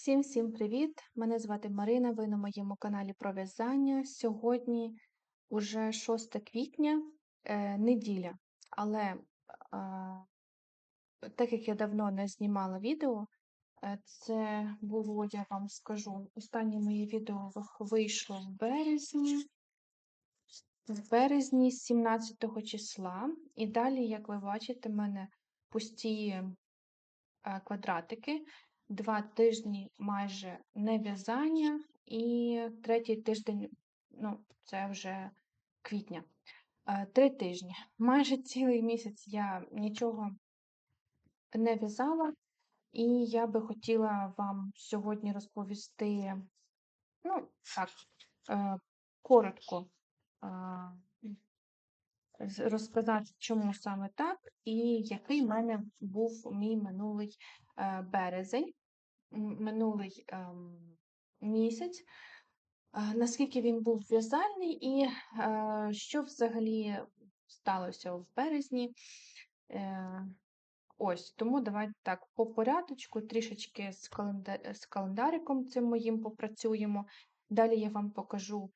Всім всім привіт! Мене звати Марина. Ви на моєму каналі про в'язання. Сьогодні уже 6 квітня, е, неділя. Але е, так як я давно не знімала відео, е, це було, я вам скажу, останнє моє відео вийшло в березні, в березні 17 числа. І далі, як ви бачите, в мене пусті е, квадратики два тижні майже не в'язання, і третій тиждень, ну, це вже квітня. Е, три тижні. Майже цілий місяць я нічого не в'язала, і я би хотіла вам сьогодні розповісти, ну, так, е, коротко розказати, чому саме так, і який в мене був мій минулий е, березень минулий місяць, наскільки він був в'язальний, і що взагалі сталося в березні. Е, ось, тому давайте так, по порядочку, трішечки з, календар... з календариком цим моїм попрацюємо. Далі я вам покажу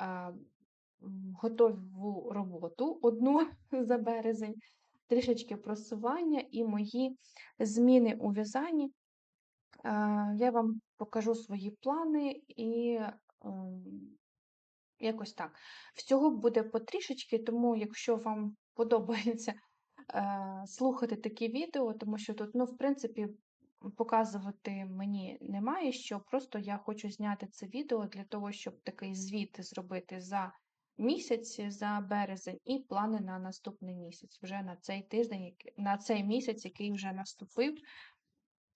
е, готову роботу одну за березень, трішечки просування і мої зміни у в'язанні. Я вам покажу свої плани і якось так. Всього буде потрішечки, тому якщо вам подобається е, слухати такі відео, тому що тут, ну, в принципі, показувати мені немає що, просто я хочу зняти це відео для того, щоб такий звіт зробити за місяць, за березень, і плани на наступний місяць, вже на цей тиждень, на цей місяць, який вже наступив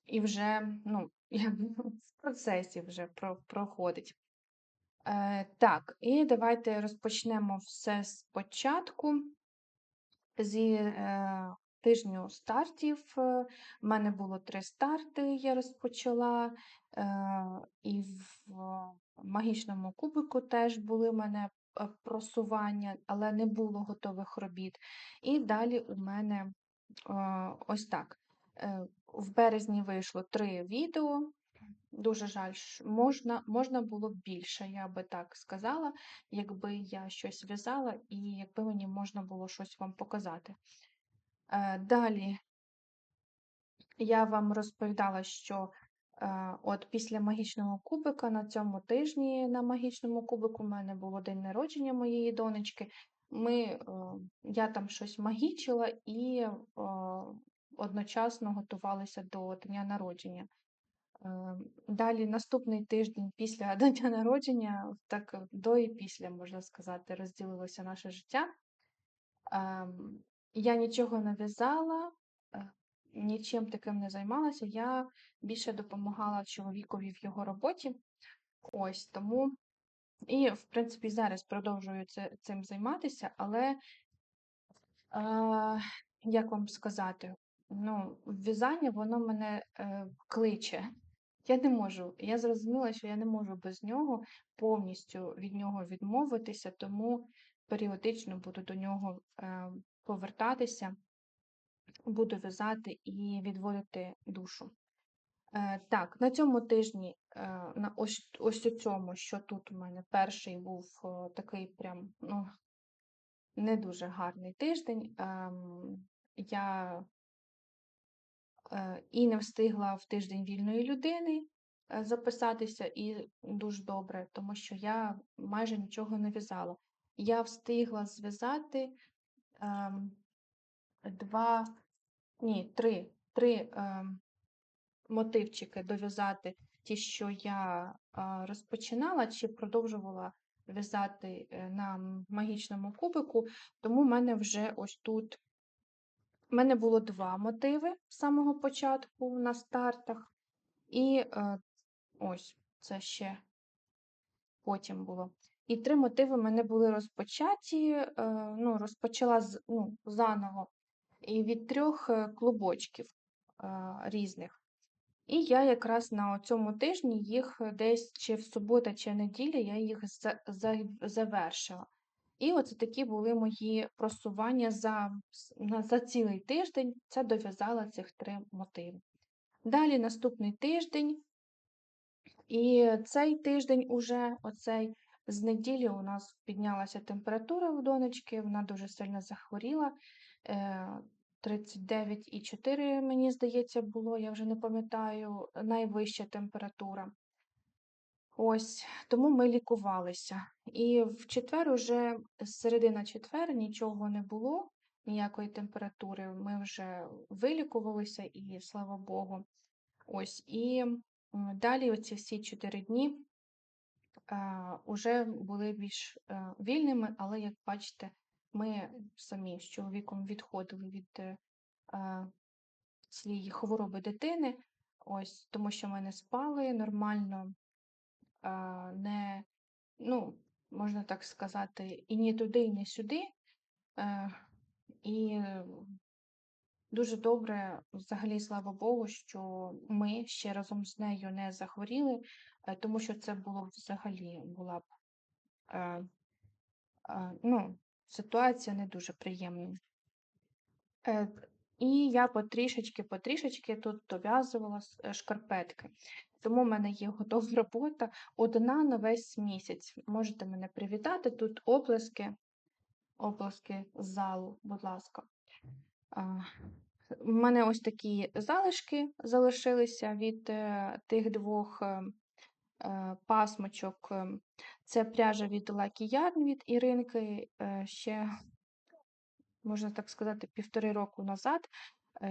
і вже ну, в процесі вже проходить. Е, Так, і давайте розпочнемо все спочатку. Зі е, тижню стартів. У е, мене було три старти, я розпочала, е, і в магічному кубику теж були в мене е, просування, але не було готових робіт. І далі у мене е, ось так. Е, в березні вийшло три відео. Дуже жаль, можна можна було б більше, я би так сказала, якби я щось в'язала і якби мені можна було щось вам показати. Е, далі я вам розповідала, що е, от після магічного кубика на цьому тижні на магічному кубику в мене було день народження моєї донечки. Ми, Я там щось магічила і одночасно готувалися до дня народження. Ем, далі наступний тиждень після дня народження, так до і після, можна сказати, розділилося наше життя. Ем, я нічого не в'язала, е, нічим таким не займалася. Я більше допомагала чоловікові в його роботі. Ось тому. І, в принципі, зараз продовжую цим займатися, але, як вам сказати, ну, в'язання, воно мене е, кличе. Я не можу. Я зрозуміла, що я не можу без нього повністю від нього відмовитися, тому періодично буду до нього е, повертатися, буду в'язати і відводити душу. Е, Так, на цьому тижні, е, на ось ось у цьому, що тут у мене перший був е, такий прям ну, не дуже гарний тиждень. Е, Я і не встигла в тиждень вільної людини е, записатися, і дуже добре, тому що я майже нічого не в'язала. Я встигла зв'язати ем, два, ні, три три ем, мотивчики дов'язати ті, що я е, розпочинала, чи продовжувала в'язати на магічному кубику, тому в мене вже ось тут у мене було два мотиви з самого початку на стартах, і е, ось це ще потім було. І три мотиви в мене були розпочаті, е, ну, розпочала ну, заново і від трьох е, клубочків різних. І я якраз на цьому тижні їх десь чи в субота, чи в неділю я їх завершила. І оце такі були мої просування за за цілий тиждень. Це дов'язала цих три мотиви. Далі наступний тиждень І цей тиждень уже, оцей з неділі, у нас піднялася температура в донечки, вона дуже сильно захворіла. Е, 39,4, мені здається, було, я вже не пам'ятаю, найвища температура. Ось, тому ми лікувалися. І в четвер, уже з середина четвер, нічого не було, ніякої температури. Ми вже вилікувалися, і слава Богу. Ось, і далі, оці всі чотири дні, вже були більш е, вільними, але, як бачите, ми самі з чоловіком відходили від е, цієї хвороби дитини, ось, тому що ми не спали нормально, а, не, ну, можна так сказати, і ні туди, і ні сюди. Е, І дуже добре, взагалі, слава Богу, що ми ще разом з нею не захворіли, е, тому що це було взагалі була б е, е, ну, ситуація не дуже приємна. І я потрішечки-потрішечки тут дов'язувала шкарпетки. Тому в мене є готова робота одна на весь місяць. Можете мене привітати. Тут оплески, оплески з залу, будь ласка. В мене ось такі залишки залишилися від е, тих двох е, е, пасмочок. Це пряжа від Lucky Yarn від Іринки. Ще, можна так сказати, півтори року назад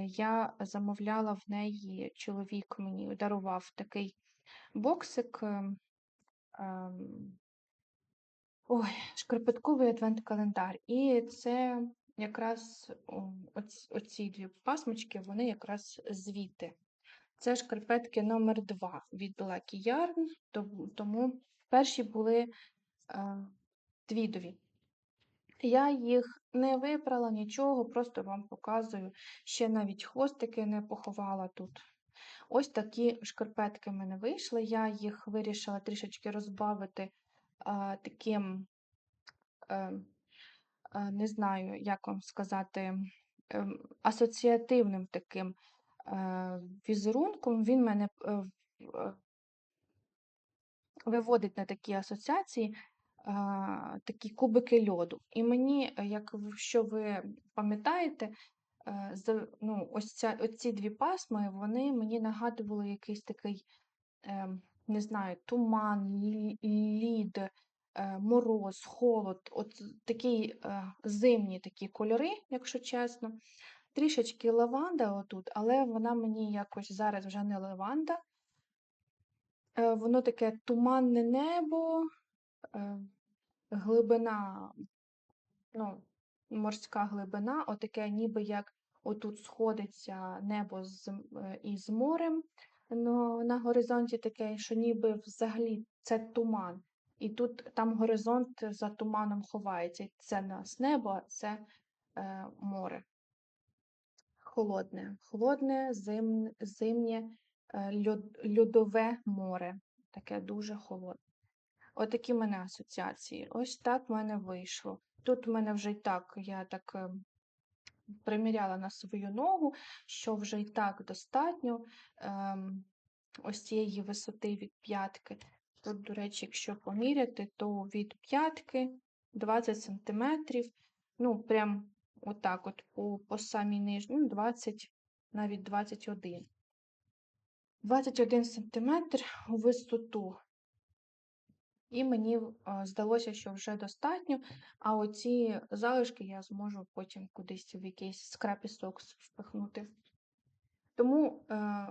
я замовляла в неї, чоловік мені дарував такий боксик. е, ем, Ой, шкарпетковий адвент-календар. І це якраз оці, оці дві пасмочки, вони якраз звідти. Це шкарпетки номер 2 від Lucky Yarn, тому перші були е, твідові. Я їх не вибрала нічого, просто вам показую. Ще навіть хвостики не поховала тут. Ось такі шкарпетки в мене вийшли. Я їх вирішила трішечки розбавити а, таким, е, е, не знаю, як вам сказати, ем, асоціативним таким е, візерунком. Він мене в- е, виводить на такі асоціації, а, такі кубики льоду. І мені, е, як в- що ви пам'ятаєте, е, ну, ось ця, оці дві пасми, вони мені нагадували якийсь такий, е, не знаю, туман, лід, е, мороз, холод, от такі зимні такі кольори, якщо чесно. Трішечки лаванда отут, але вона мені якось зараз вже не лаванда. Воно таке туманне небо, глибина, ну, морська глибина, отаке, ніби як отут сходиться небо з, е, із морем. Ну, на горизонті таке, що ніби взагалі це туман. І тут там горизонт за туманом ховається. Це нас небо, а це е, море. Холодне, холодне, зим, зимнє, е, льод, льодове море. Таке дуже холодне. Отакі в мене асоціації. Ось так в мене вийшло. Тут в мене вже й так, я так е, приміряла на свою ногу, що вже й так достатньо ем, ось цієї висоти від п'ятки. Тут, до речі, якщо поміряти, то від п'ятки 20 см, ну, прям отак от по, по самій нижній, ну, 20, навіть 21. 21 см у висоту. І мені здалося, що вже достатньо, а оці залишки я зможу потім кудись в якийсь скрапі сокс впихнути. Тому е,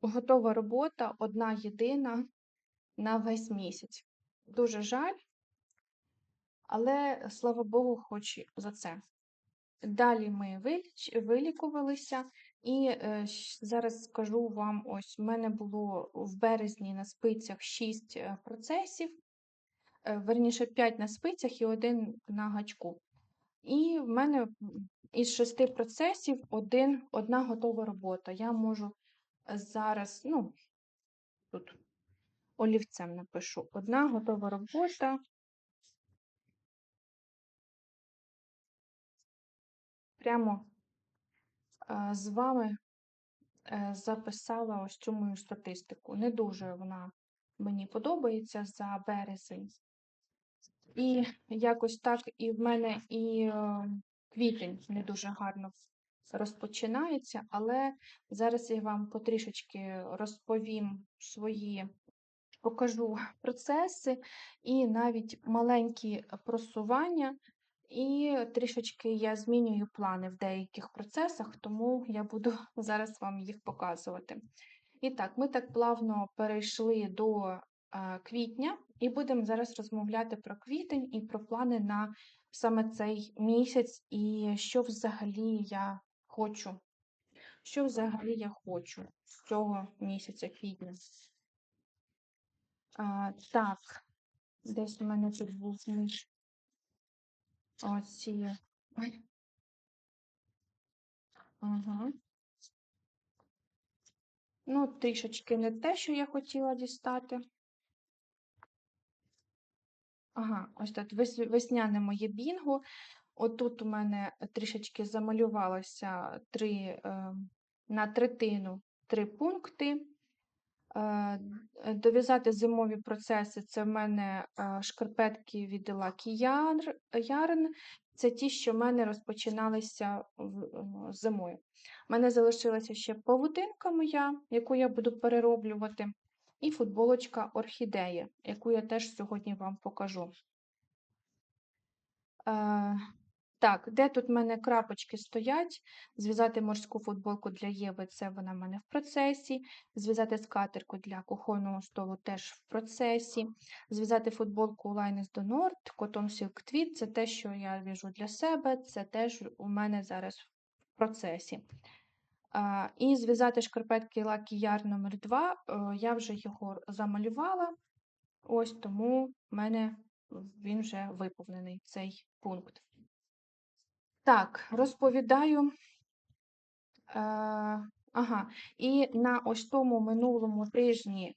готова робота одна єдина на весь місяць. Дуже жаль, але слава Богу, хоч за це. Далі ми вилікувалися, і е, зараз скажу вам: ось в мене було в березні на спицях 6 е, процесів, е, верніше 5 на спицях і один на гачку. І в мене із шести процесів один, одна готова робота. Я можу зараз, ну, тут олівцем напишу: одна готова робота. Прямо з вами е, записала ось цю мою статистику. Не дуже вона мені подобається за березень. І якось так і в мене і е, квітень не дуже гарно розпочинається, але зараз я вам потрішечки розповім свої, покажу процеси і навіть маленькі просування, і трішечки я змінюю плани в деяких процесах, тому я буду зараз вам їх показувати. І так, ми так плавно перейшли до е, квітня, і будемо зараз розмовляти про квітень і про плани на саме цей місяць, і що взагалі я хочу. Що взагалі я хочу з цього місяця квітня. А, так, десь у мене тут був між оці. Ой. Ага. Ну, трішечки не те, що я хотіла дістати. Ага, ось тут весняне моє бінго. Отут у мене трішечки замалювалося три, е, на третину три пункти. Е, Дов'язати зимові процеси це в мене е, шкарпетки від Lucky. Yarn. Це ті, що в мене розпочиналися е, зимою. У мене залишилася ще павутинка моя, яку я буду перероблювати, і футболочка орхідея, яку я теж сьогодні вам покажу. Е, так, де тут в мене крапочки стоять? Зв'язати морську футболку для Єви, це вона в мене в процесі. Зв'язати скатерку для кухонного столу теж в процесі. Зв'язати футболку Linus do Nord, Cotton Silk Tweed, це те, що я в'яжу для себе, це теж у мене зараз в процесі. А, і зв'язати шкарпетки Lucky Yarn номер 2 я вже його замалювала, ось тому в мене він вже виповнений цей пункт. Так, розповідаю. Е, ага, і на ось тому минулому тижні,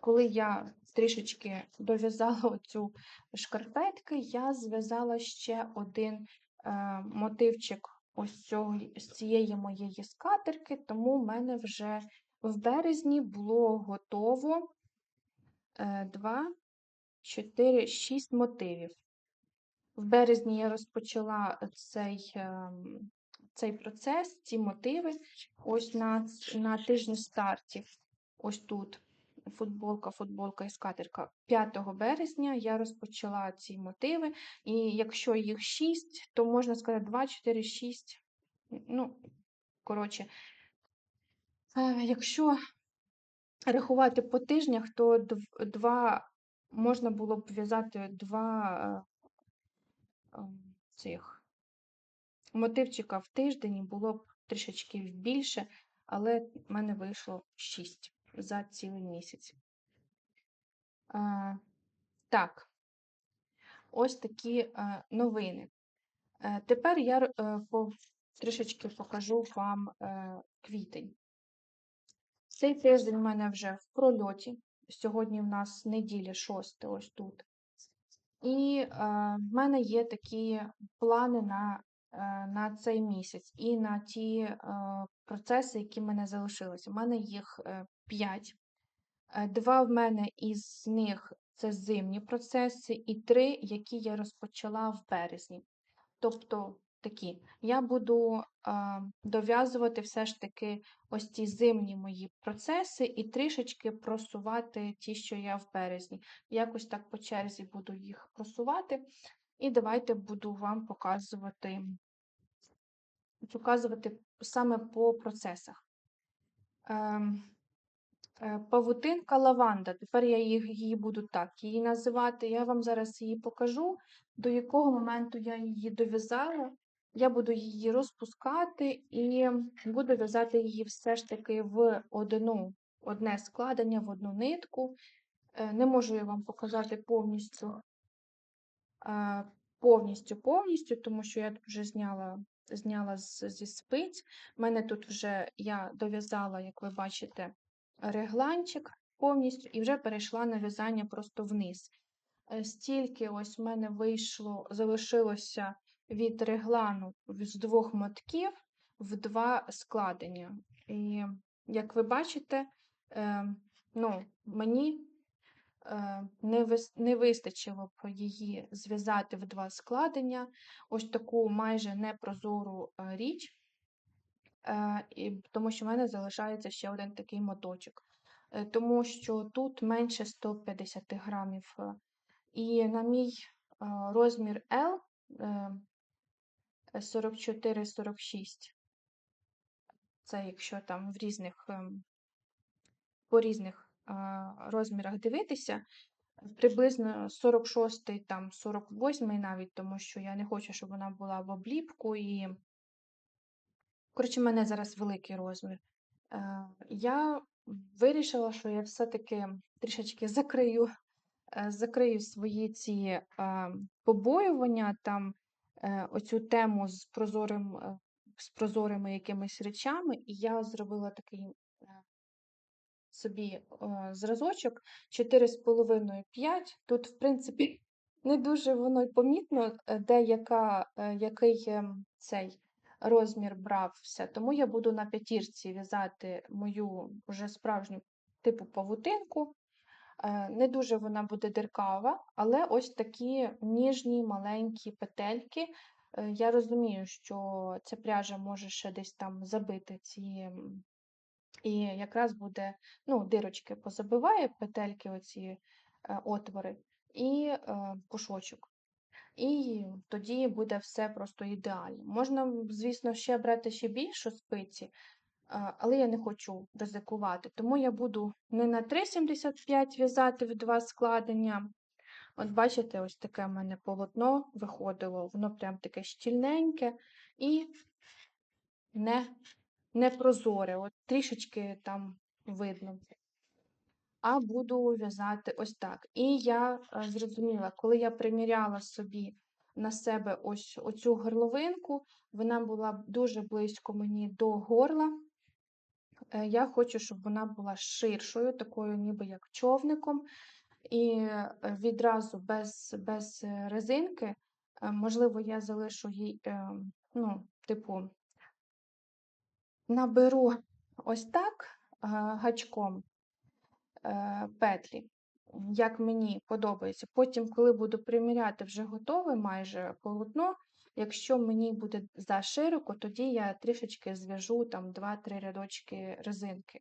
коли я трішечки дов'язала оцю шкарпетки, я зв'язала ще один е, мотивчик ось цього, з цієї моєї скатерки, тому в мене вже в березні було готово е, 2, 4, 6 мотивів. В березні я розпочала цей, ем, цей процес, ці мотиви. Ось на, на тижні стартів. Ось тут футболка, футболка і скатерка. 5 березня я розпочала ці мотиви. І якщо їх 6, то можна сказати 2, 4, 6. Ну, коротше, е, якщо рахувати по тижнях, то дв- два можна було б в'язати два е, цих мотивчика в тиждень було б трішечки більше, але в мене вийшло 6 за цілий місяць. Е, так, ось такі е, новини. Е, тепер я трішечки покажу вам квітень. Цей тиждень в мене вже в прольоті. Сьогодні в нас неділя 6, ось тут. І е, в мене є такі плани на, е, на цей місяць і на ті е, процеси, які в мене залишилися. У мене їх 5. Два в мене із них це зимні процеси, і три, які я розпочала в березні. Тобто такі. Я буду дов'язувати все ж таки ось ці зимні мої процеси і трішечки просувати ті, що я в березні. Якось так по черзі буду їх просувати. І давайте буду вам показувати, показувати саме по процесах. Ем, е, Павутинка лаванда. Тепер я її буду так її називати. Я вам зараз її покажу, до якого моменту я її дов'язала. Я буду її розпускати і буду в'язати її все ж таки в одну, одне складення, в одну нитку. Е, Не можу я вам показати повністю, е, повністю, повністю, тому що я тут вже зняла, зняла зі спиць. У мене тут вже я дов'язала, як ви бачите, регланчик повністю і вже перейшла на в'язання просто вниз. Е, Стільки ось в мене вийшло, залишилося від реглану з двох мотків в два складення. І як ви бачите, е, ну, мені е, не, вис, не вистачило б її зв'язати в два складення, ось таку майже непрозору е, річ, тому що в мене залишається ще один такий моточок. Тому що тут менше 150 грамів. І на мій розмір L 44-46. Це якщо там в різних, ем, по різних е, розмірах дивитися, приблизно 46-й, там 48-й навіть, тому що я не хочу, щоб вона була в обліпку. І, коротше, в мене зараз великий розмір. Е, Я вирішила, що я все-таки трішечки закрию, е, закрию свої ці е, побоювання, там оцю тему з прозорим, е, з прозорими якимись речами, і я зробила такий е, собі е, зразочок 4,5-5. Тут, в принципі, не дуже воно й помітно, е, де яка, е, який е, цей розмір брався. Тому я буду на п'ятірці в'язати мою вже справжню типу павутинку. Е, Не дуже вона буде диркава, але ось такі ніжні маленькі петельки. Е, Я розумію, що ця пряжа може ще десь там забити ці, і якраз буде, ну, дирочки позабиває петельки, оці е, отвори, і пушочок. І тоді буде все просто ідеально. Можна, звісно, ще брати ще більше спиці, але я не хочу ризикувати. Тому я буду не на 3,75 в'язати в два складення. От бачите, ось таке в мене полотно виходило, воно прям таке щільненьке і не, не прозоре. От трішечки там видно. А буду в'язати ось так. І я е, зрозуміла, коли я приміряла собі на себе ось оцю горловинку, вона була дуже близько мені до горла. Е, Я хочу, щоб вона була ширшою, такою, ніби як човником, і е, відразу без, без е, резинки. Можливо, я залишу їй, е, ну, типу, наберу ось так е, гачком е, петлі, як мені подобається. Потім, коли буду приміряти вже готове майже полотно, якщо мені буде зашироко, тоді я трішечки зв'яжу там 2-3 рядочки резинки.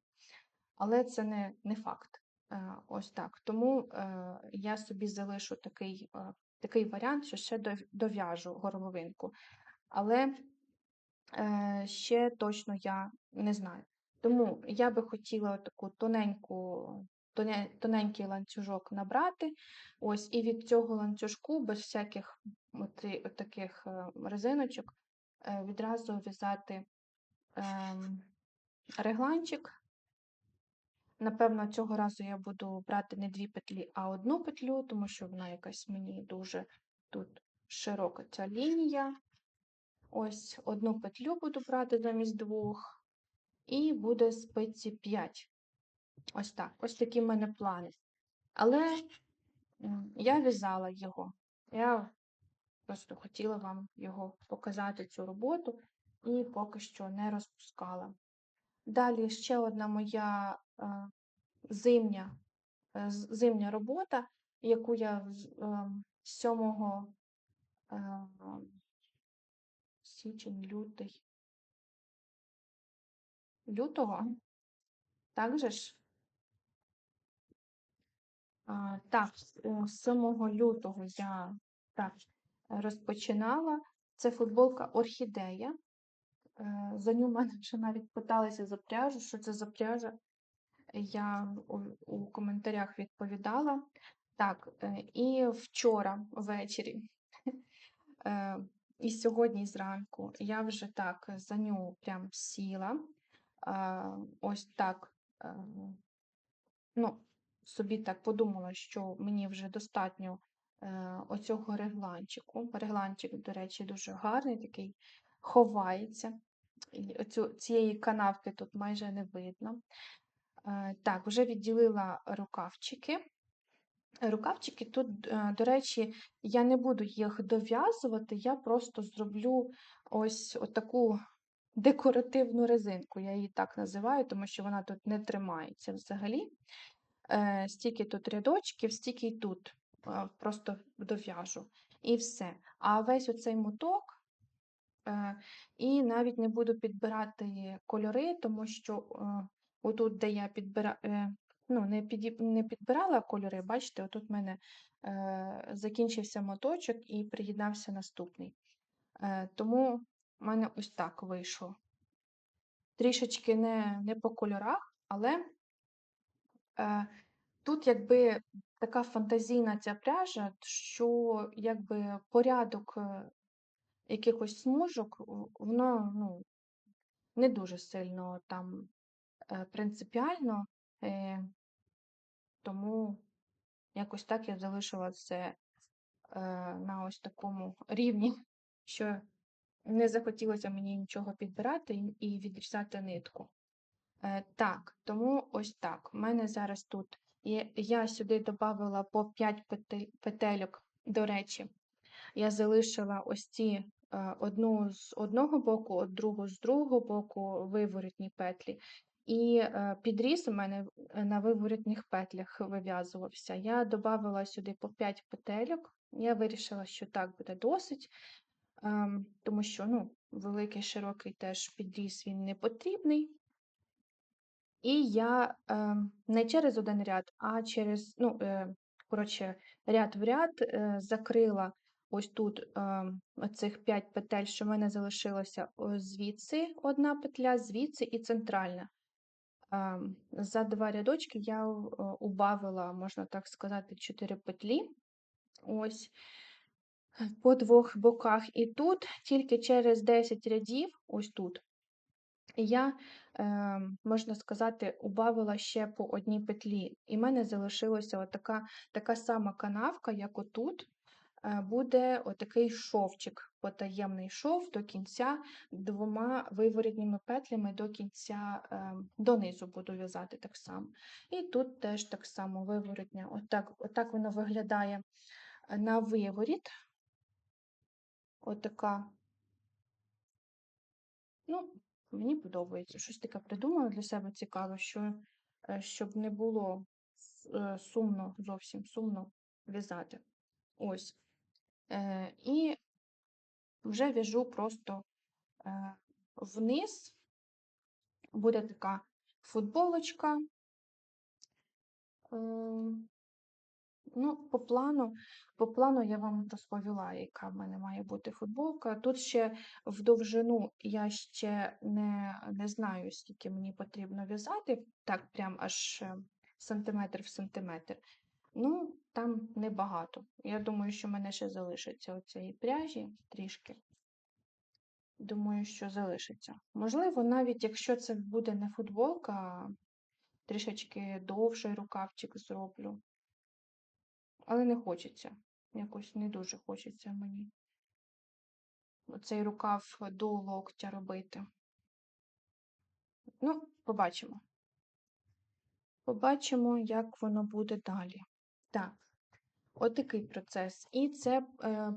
Але це не, не факт. Е, Ось так. Тому е, я собі залишу такий, е, такий варіант, що ще дов'яжу горловинку. Але ще точно я не знаю. Тому я би хотіла таку тоненьку, тоненький ланцюжок набрати. Ось, і від цього ланцюжку, без всяких оти- от таких е, резиночок, е, відразу в'язати ем, регланчик. Напевно, цього разу я буду брати не дві петлі, а одну петлю, тому що вона якась мені дуже тут широка ця лінія. Ось одну петлю буду брати замість двох, і буде спиці 5. Ось так. Ось такі в мене плани. Але я в'язала його. Я просто хотіла вам його показати, цю роботу, і поки що не розпускала. Далі ще одна моя е, зимня, е, зимня робота, яку я з е, 7 е, січень, лютий, лютого, так же ж? А, так, е, 7 лютого я так, розпочинала. Це футболка Орхідея. Е, За ню мене вже навіть питалися за пряжу, що це за пряжа. Я у, коментарях відповідала. Так, е, і вчора ввечері, е, і сьогодні зранку я вже так за ню прям сіла. Ось так, ну, собі так подумала, що мені вже достатньо оцього регланчику. Регланчик, до речі, дуже гарний, такий ховається. Оцю, цієї канавки тут майже не видно. Е, Так, вже відділила рукавчики. Рукавчики тут, е, до речі, я не буду їх дов'язувати, я просто зроблю ось отаку декоративну резинку. Я її так називаю, тому що вона тут не тримається взагалі. Е, Стільки тут рядочків, стільки й тут. Е, Просто дов'яжу. І все. А весь оцей моток. е, І навіть не буду підбирати кольори, тому що е, отут, де я підбира... ну, не, піді... не підбирала кольори, бачите, отут в мене закінчився моточок і приєднався наступний. Тому в мене ось так вийшло. Трішечки не, не по кольорах, але тут якби така фантазійна ця пряжа, що якби порядок якихось смужок, в- воно ну, не дуже сильно там е, принципіально, е, тому якось так я залишила це е, на ось такому рівні, що не захотілося мені нічого підбирати і- і відрізати нитку. Е, Так, тому ось так. У мене зараз тут є, я сюди додавала по 5 петельок, до речі, я залишила ось ці е, одну з одного боку, другу з другого боку виворотні петлі. І е, підріз у мене на виворотних петлях вив'язувався. Я додавала сюди по 5 петельок. Я вирішила, що так буде досить, ем, тому що ну, великий широкий теж підріз він не потрібний. І я е, не через один ряд, а через, ну, е, коротше, ряд в ряд е, закрила ось тут е, оцих 5 петель, що в мене залишилося звідси одна петля, звідси і центральна. Е, за два рядочки я убавила, можна так сказати, 4 петлі. Ось по двох боках. І тут тільки через 10 рядів, ось тут, я, е, можна сказати, убавила ще по одній петлі. І в мене залишилася отака, така сама канавка, як отут. Е, Буде отакий шовчик, потаємний шов до кінця двома виворітніми петлями до кінця, е, донизу буду в'язати так само. І тут теж так само виворітня. Отак, отак воно виглядає на виворіт. Отака. Ну, мені подобається. Щось таке придумала для себе цікаве, що е, щоб не було е, сумно, зовсім сумно в'язати. Ось. Е, І вже в'яжу просто е, вниз. Буде така футболочка. Ем, Ну, по плану, по плану я вам розповіла, яка в мене має бути футболка. Тут ще в довжину я ще не, не знаю, скільки мені потрібно в'язати, так прям аж е, сантиметр в сантиметр. Ну, там небагато. Я думаю, що в мене ще залишиться оцієї пряжі трішки. Думаю, що залишиться. Можливо, навіть якщо це буде не футболка, трішечки довший рукавчик зроблю. Але не хочеться. Якось не дуже хочеться мені оцей рукав до локтя робити. Ну, побачимо. Побачимо, як воно буде далі. Так, отакий процес. І це е,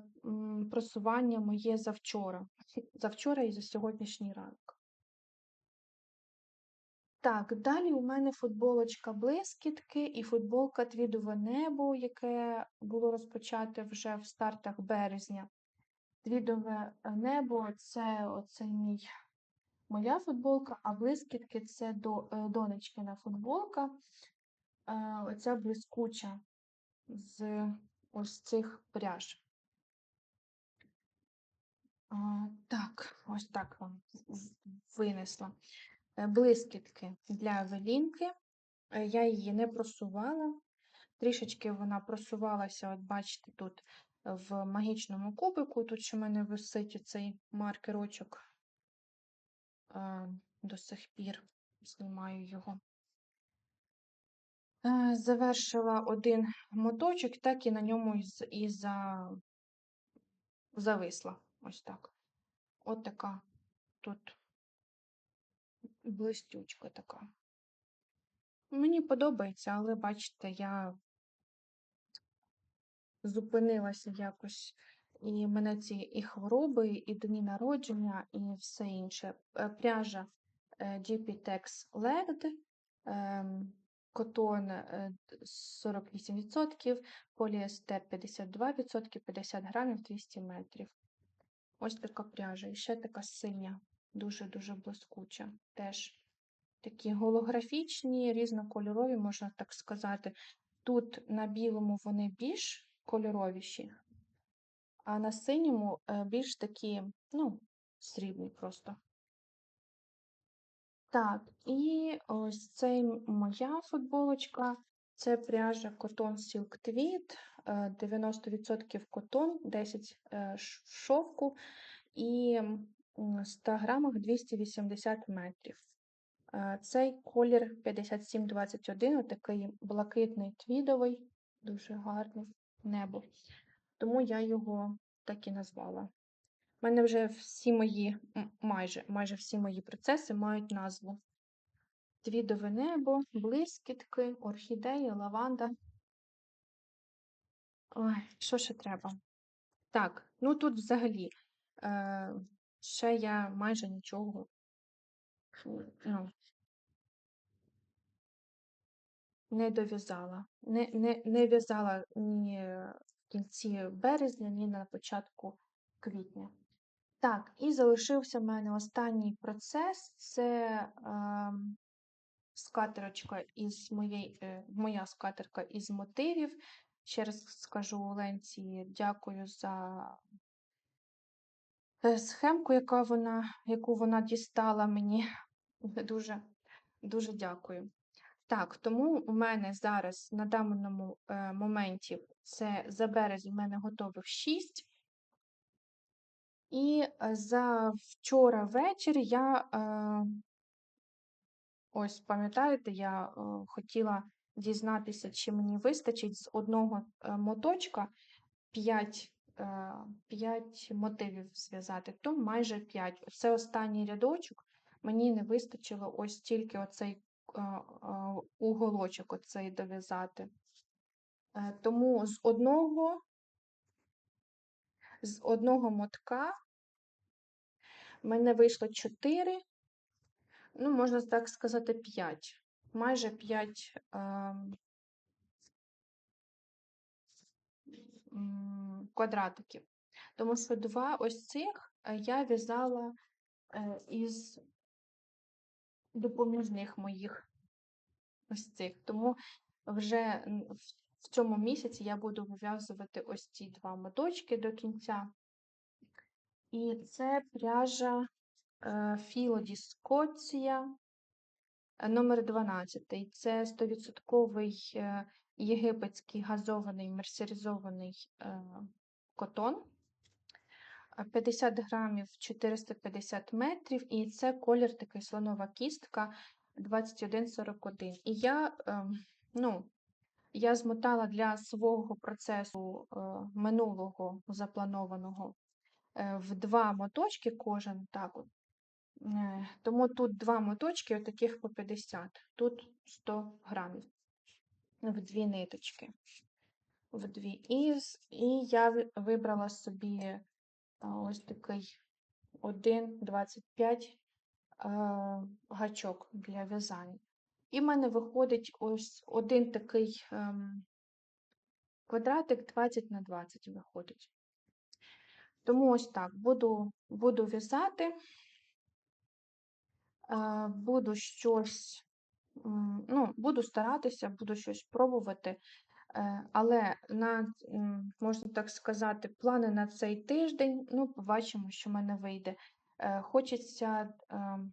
просування моє завчора. Завчора і за сьогоднішній ранок. Так, далі у мене футболочка блискітки і футболка Твідове небо, яке було розпочате вже в стартах березня. Твідове небо це оце мій, моя футболка, а блискітки це до, е, донечкина футболка. Е, Оця блискуча з ось цих пряж. Так, ось так вам винесла. Е, Блискітки для велінки. Е, Я її не просувала. Трішечки вона просувалася, от бачите, тут в магічному кубику. Тут ще в мене висить цей маркерочок е, до сих пір. Знімаю його. Е, Завершила один моточок, так і на ньому і за... зависла. Ось так. От така тут блистючка така. Мені подобається, але бачите, я зупинилася якось і мене ці і хвороби, і дні народження, і все інше. Е, Пряжа е, GP-Tex Led, ем, котон е, 48%, поліестер 52%, 50 грамів 200 метрів. Ось така пряжа. І ще така синя, дуже-дуже блискуча. Теж такі голографічні, різнокольорові, можна так сказати. Тут на білому вони більш кольоровіші, а на синьому е, більш такі, ну, срібні просто. Так, і ось це моя футболочка. Це пряжа Cotton Silk Tweed, е, 90% котон, 10 е, ш- шовку і 100 грамах 280 метрів. Е, Цей колір 5721, отакий блакитний твідовий, дуже гарний небо. Тому я його так і назвала. У мене вже всі мої, майже, майже всі мої процеси мають назву. Твідове небо, блискітки, орхідеї, лаванда. Ой, що ще треба? Так, ну тут взагалі е, ще я майже нічого не дов'язала. Не, не, не в'язала ні в кінці березня, ні на початку квітня. Так, і залишився в мене останній процес це ем, скатерочка із моєї, е, моя скатерка із мотивів. Ще раз скажу Оленці дякую за е, схемку, яка вона, яку вона дістала мені. Дуже, дуже дякую. Так, тому у мене зараз на даному е, моменті це за березень у мене готових 6. І е, за вчора ввечері я, е, ось пам'ятаєте, я е, хотіла дізнатися, чи мені вистачить з одного е, моточка 5, е, 5 мотивів зв'язати, то майже 5. Це останній рядочок. Мені не вистачило ось тільки оцей е, е, уголочок оцей дов'язати. Е, Тому з одного, з одного мотка в мене вийшло 4, ну, можна так сказати, 5. Майже 5 квадратиків. Тому що два ось цих е, я в'язала е, із допоміжних моїх ось цих. Тому вже в- цьому місяці я буду вив'язувати ось ці два моточки до кінця. І це пряжа Філоді Скоція е, номер 12. Це 100% е, єгипетський газований мерсеризований е, котон. Е, 50 грамів 450 метрів, і це колір такий слонова кістка 2141. І я, ем, ну, я змотала для свого процесу е, минулого запланованого е, в два моточки кожен. так от. Е, Тому тут два моточки, таких по 50, тут 100 грамів в дві ниточки. В дві. І, з- і я вибрала собі ось такий 1,25 е, гачок для в'язання. І в мене виходить ось один такий ем, квадратик 20 на 20 виходить. Тому ось так буду, буду в'язати, буду щось, ну, буду старатися, буду щось пробувати. Е, Але на, можна так сказати, плани на цей тиждень, ну, побачимо, що в мене вийде. Е, Хочеться ем,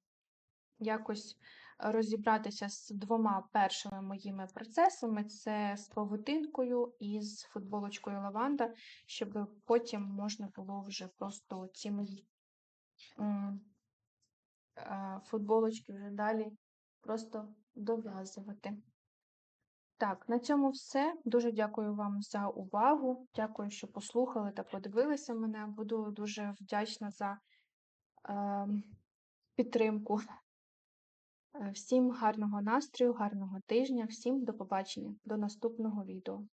якось розібратися з двома першими моїми процесами: це з павутинкою і з футболочкою лаванда, щоб потім можна було вже просто ці мої е, футболочки вже далі просто дов'язувати. Так, на цьому все. Дуже дякую вам за увагу. Дякую, що послухали та подивилися мене. Буду дуже вдячна за е, підтримку. Всім гарного настрою, гарного тижня, всім до побачення, до наступного відео.